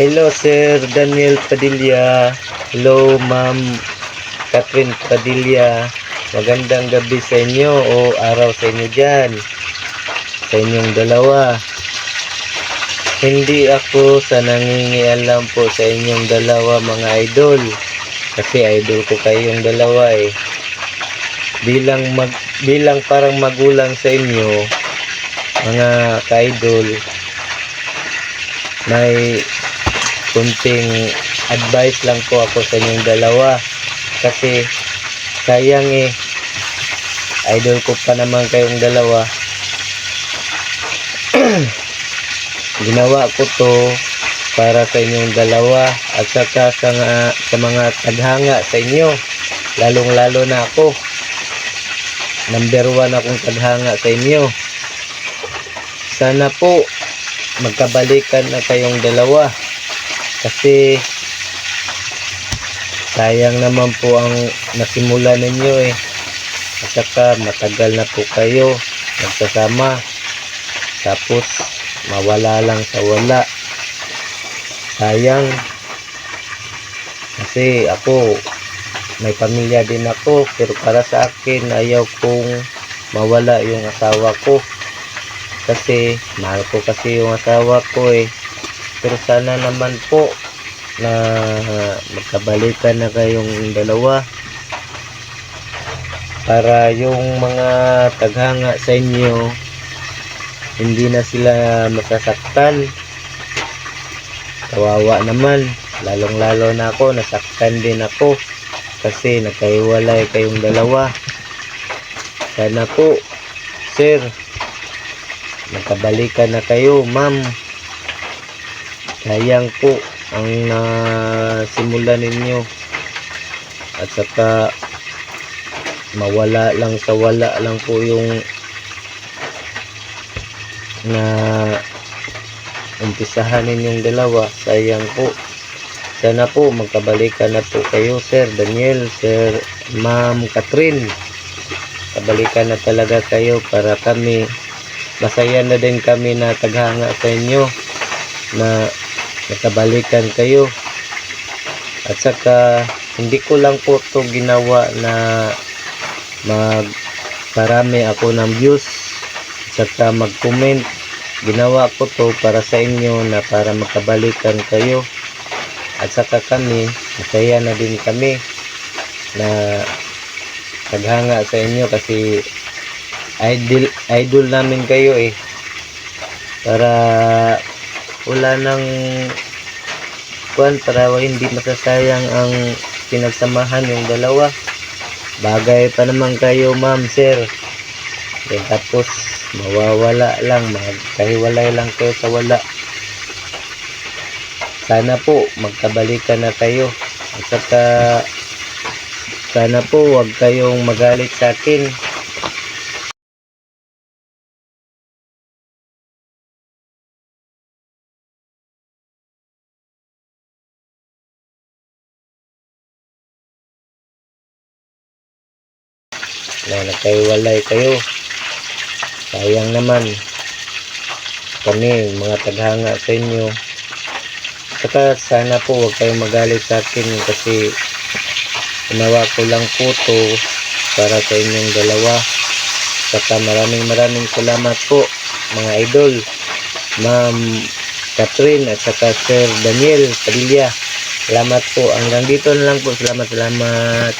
Hello, Sir Daniel Padilla. Hello, Ma'am Catherine Padilla. Magandang gabi sa inyo o araw sa inyo dyan. Sa inyong dalawa. Hindi ako sa nangingialam po sa inyong dalawa mga idol. Kasi idol ko kayong dalawa eh. Bilang mag bilang parang magulang sa inyo, mga ka-idol, may kunting advice lang po ako sa inyong dalawa. Kasi sayang eh. Idol ko pa naman kayong dalawa. Ginawa ko to para sa inyong dalawa at saka sa, nga- sa mga taghanga sa inyo. Lalong lalo na ako. Number one akong taghanga sa inyo. Sana po magkabalikan na kayong dalawa kasi sayang naman po ang nasimula ninyo eh. At saka matagal na po kayo nagsasama. Tapos mawala lang sa wala. Sayang. Kasi ako may pamilya din ako. Pero para sa akin ayaw kong mawala yung asawa ko. Kasi mahal ko kasi yung asawa ko eh pero sana naman po na magkabalikan na kayong dalawa para yung mga taghanga sa inyo hindi na sila masasaktan. Kawawa naman. Lalong lalo na ako nasaktan din ako kasi nagkaiwalay kayong dalawa. Sana po sir magkabalikan na kayo ma'am sayang po ang nasimula ninyo. At saka mawala lang sa wala lang po yung na umpisahan ninyong dalawa. Sayang po. Sana po magkabalikan na po kayo sir Daniel sir ma'am Catherine. Kabalikan na talaga kayo para kami masaya na din kami na taghanga sa inyo na nakabalikan kayo. At saka hindi ko lang po to ginawa na mag parami ako ng views. At saka mag comment ginawa ko to para sa inyo na para makabalikan kayo. At saka kami masaya na din kami na taghanga sa inyo kasi idol idol namin kayo eh. Para wala nang kuan para hindi masasayang ang pinagsamahan yung dalawa. Bagay pa naman kayo ma'am sir. Then, tapos mawawala lang magkahiwalay lang kayo sa wala. Sana po magkabalikan na kayo. At saka sana po wag kayong magalit sa akin na nagkahiwalay kayo. Sayang naman. Kami mga taghanga sa inyo. Saka sana po huwag kayong magalit sa akin kasi ginawa ko lang po to para sa inyong dalawa. Saka maraming maraming salamat po mga idol. Ma'am Catherine at saka Sir Daniel Padilla. Salamat po. Hanggang dito na lang po. Salamat salamat